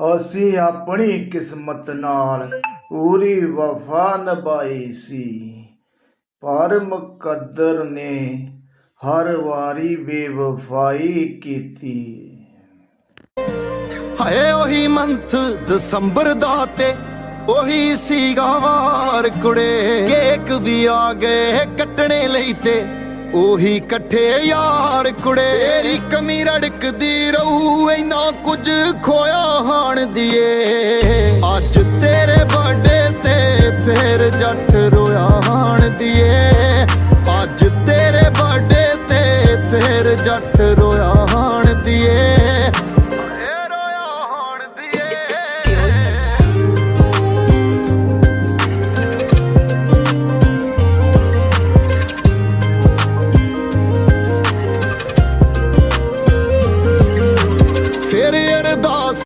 ਅਸੀਂ ਆਪਣੀ ਕਿਸਮਤ ਨਾਲ ਪੂਰੀ ਵਫਾ ਨਿਭਾਈ ਸੀ। ਪਰ ਮੁਕੱਦਰ ਨੇ ਹਰ ਵਾਰੀ ਬੇਵਫਾਈ ਕੀਤੀ। ਹਾਏ, ਉਹੀ ਮੰਥ ਦਸੰਬਰ ਦਾ ਤੇ ਉਹੀ ਸੀਗਾ ਵਾਰ ਕੁੜੇ। ਕੇਕ ਵੀ ਆ ਗਏ ਕੱਟਣੇ ਲਈ ਤੇ ਉਹੀ ਇਕੱਠੇ ਯਾਰ ਕੁੜੇ। ਤੇਰੀ ਕਮੀ ਰੜਕਦੀ ਰਹੂ, ਇੰਨਾ ਕੁਝ ਖੋਇਆ ਹਾਣ ਦੀਏ। ਅੱਜ ਤੇਰੇ ਬਰਥਡੇ ਤੇ ਫੇਰ ਜੱਟ ਰੋਇਆ ਹਾਣ ਦੀਏ। ਅੱਜ ਤੇਰੇ ਬਰਥਡੇ ਤੇ ਫੇਰ ਜੱਟ ਰੋਇਆ